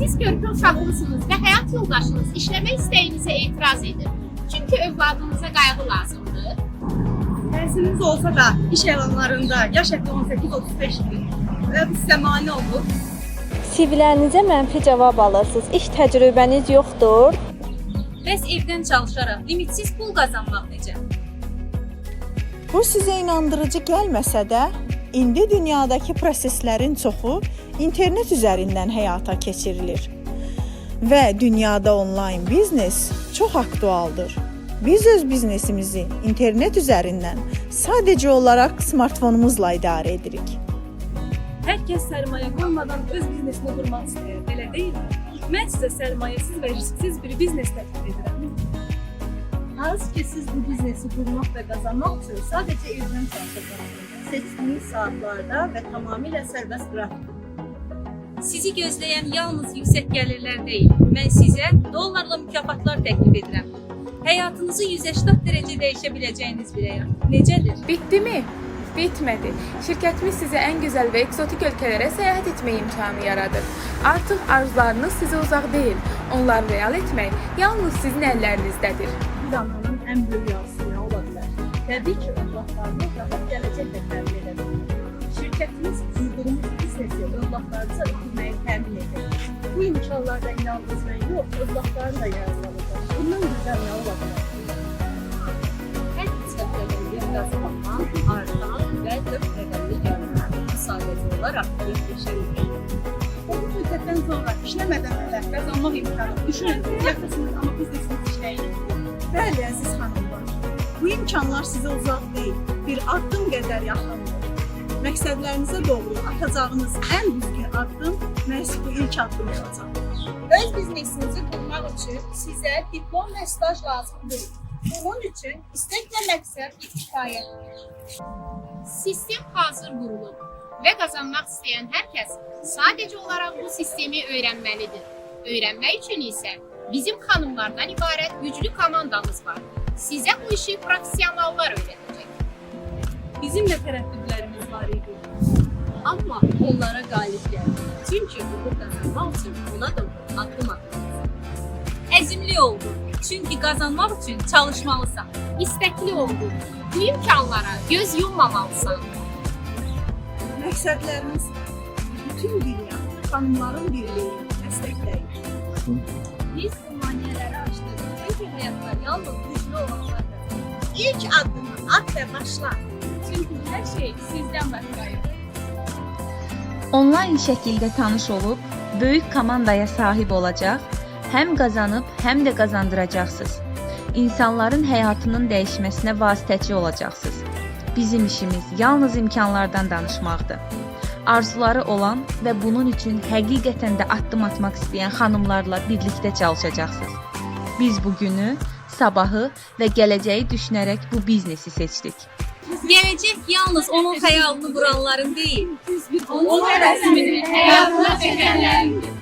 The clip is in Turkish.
Siz körpə uşaqlısınız və həyat yoldaşınız işləmək istəyinizə etiraz edir. Çünki övladınıza qayğı lazımdır. Dersiniz olsa da iş elanlarında yaş haddı 18-35 gün ve bu size mani olur. CV-lərinizə mənfi cavab alırsınız. İş təcrübəniz yoxdur. Bəs evdən çalışaraq limitsiz pul qazanmaq necə? Bu sizə inandırıcı gəlməsə də, indi dünyadakı proseslərin çoxu internet üzərindən həyata keçirilir. Və dünyada onlayn biznes çox aktualdır. Biz öz biznesimizi internet üzərindən sadəcə olaraq smartfonumuzla idarə edirik. Hər kəs sərmayə qoymadan öz biznesini qurmaq istəyir, elə deyilmi? Mən sizə sərmayəsiz və risksiz bir biznes təklif edirəm. Az ki siz bu biznesi kurmak ve kazanmak için sadece evden çalışacaksınız. Seçtiğiniz saatlerde ve tamamıyla serbest bırakın. Sizi gözləyən yalnız yüksək gəlirlər deyil. Mən sizə dollarla mükafatlar təklif edirəm. Həyatınızı 180 dərəcə dəyişə biləcəyiniz bir həyat. Necədir? Bitti mi? Bitmedi. Şirketimiz size en güzel ve eksotik ülkelere seyahat etme imkanı yaradır. Artık arzularınız size uzak değil. Onları real etmek yalnız sizin ellerinizdedir. Bir ananın en büyük ne olabilir? Tabii ki övladlarını rahat gelecekle temin edebilir. Şirketimiz kurduğumuz biznesi övladlarınıza ötürmeyi temin eder. Bu imkanlardan yalnız ben yok, övladların da yararlanacak. Bundan güzel ne olabilir? Hər hissələrdən bir qazanmaq, Olaraq möhtəşəmdir. Bu müddetten sonra işlemeden bile kazanmak imkanı. Düşünün, yakınsınız ama biznesiniz işleyin. Bəli, əziz xanımlar, bu imkanlar sizə uzaq deyil, bir addım qədər yaxındır. Məqsədlərinizə doğru atacağınız ən düzgün addım məhz bu ilk addım olacaq. Öz biznesinizi kurmak için size diplom ve staj lazım. Bunun için istek ve məqsəd kifayətdir. Sistem hazır qurulub və qazanmaq istəyən hər kəs sadəcə olaraq bu sistemi öyrənməlidir. Öyrənmək üçün isə bizim xanımlardan ibarət güclü komandamız var. Sizə bu işi professionallar öyrədəcək. Bizim də tərəddüdlərimiz var idi. Amma onlara qalib gəldik. Çünki uğur qazanmaq üçün ona doğru addım atmalısın. Əzimli oldu. Çünki qazanmaq üçün çalışmalısan. İstəkli oldu. Bu imkanlara göz yummamalısan. Məqsədləriniz bütün dünya xanımların birliyi dəstəkləyir. Biz bu maneələri aşdıq. Çünki həyatda yalnız güclü olanlar qazanır. İlk adımı at ve başla. Çünki hər şey sizdən başlayır. Onlayn şəkildə tanış olub, böyük komandaya sahib olacaq, həm qazanıb, həm də qazandıracaqsınız. İnsanların həyatının dəyişməsinə vasitəçi olacaqsınız. Bizim işimiz yalnız imkanlardan danışmaqdır. Arzuları olan və bunun üçün həqiqətən də addım atmaq istəyən xanımlarla birlikdə çalışacaqsınız. Biz bu günü, sabahı və gələcəyi düşünərək bu biznesi seçdik. Gələcək yalnız onun xəyalını quranların deyil, Onun rəsmini həyatına çəkənlərindir.